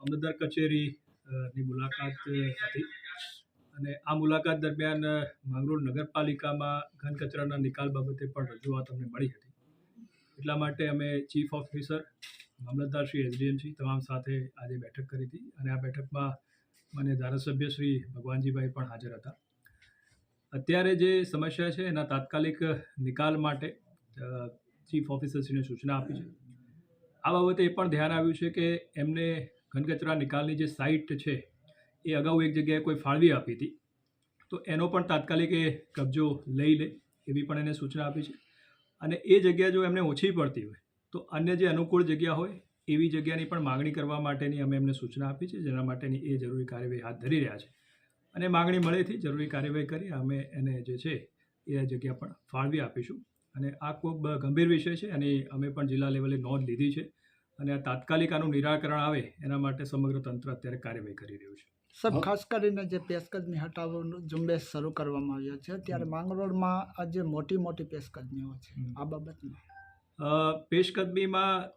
મામલતદાર કચેરીની મુલાકાત હતી. અને આ મુલાકાત દરમિયાન માંગરોળ નગરપાલિકામાં ઘન કચરાના નિકાલ બાબતે પણ રજૂઆત અમને મળી હતી. એટલા માટે અમે ચીફ ઓફિસર મામલતદાર શ્રી એસડીએમસી તમામ સાથે આજે બેઠક કરી હતી. અને આ બેઠકમાં મને ધારાસભ્ય શ્રી ભગવાનજીભાઈ પણ હાજર હતા. અત્યારે જે સમસ્યા છે, એના તાત્કાલિક નિકાલ માટે ચીફ ઓફિસરશ્રીને સૂચના આપી છે. આ બાબતે એ પણ ધ્યાન આવ્યું છે કે એમને ઘનકચરા નિકાલની જે સાઇટ છે, એ અગાઉ એક જગ્યાએ કોઈ ફાળવી આપી હતી. તો એનો પણ તાત્કાલિક એ કબજો લઈ લે એવી પણ એને સૂચના આપી છે. અને એ જગ્યા જો એમને ઓછી પડતી હોય, તો અન્ય જે અનુકૂળ જગ્યા હોય, એવી જગ્યાની પણ માગણી કરવા માટેની અમે એમને સૂચના આપી છે, જેના માટેની એ જરૂરી કાર્યવાહી હાથ ધરી રહ્યા છે. અને માગણી મળેથી જરૂરી કાર્યવાહી કરી અમે એને જે છે, એ જગ્યા પણ ફાળવી આપીશું. અને આ ખૂબ ગંભીર વિષય છે અને અમે પણ જિલ્લા લેવલે નોંધ લીધી છે. અને આ તાત્કાલિક આનું નિરાકરણ આવે એના માટે સમગ્ર તંત્ર અત્યારે કાર્યવાહી કરી રહ્યું છે. સર ખાસ કરીને જે પેશકદમી હટાવવાનું ઝુંબેશ શરૂ કરવામાં આવ્યો છે ત્યારે માંગરોળમાં આજે મોટી મોટી પેશકદમીઓ છે આ બાબતમાં? પેશકદમીમાં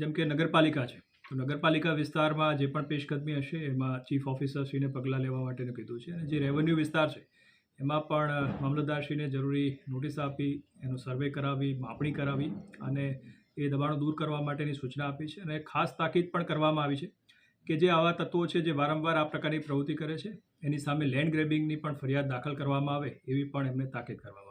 જેમ કે નગરપાલિકા છે. તો નગરપાલિકા વિસ્તારમાં જે પણ પેશકદમી હશે એમાં ચીફ ઓફિસરશ્રીને પગલાં લેવા માટેનું કીધું છે. અને જે રેવન્યુ વિસ્તાર છે એમાં પણ મામલતદારશ્રીને જરૂરી નોટિસ આપી એનો સર્વે કરાવી માપણી કરાવી અને એ દબાણો દૂર કરવા માટેની સૂચના આપી છે અને ખાસ તાકીદ પણ કરવામાં આવી છે કે જે આવા તત્વો છે જે વારંવાર આ પ્રકારની પ્રવૃત્તિ કરે છે, એની સામે લેન્ડ ગ્રેબિંગની પણ ફરિયાદ દાખલ કરવામાં આવે એવી પણ એમને તાકીદ કરવામાં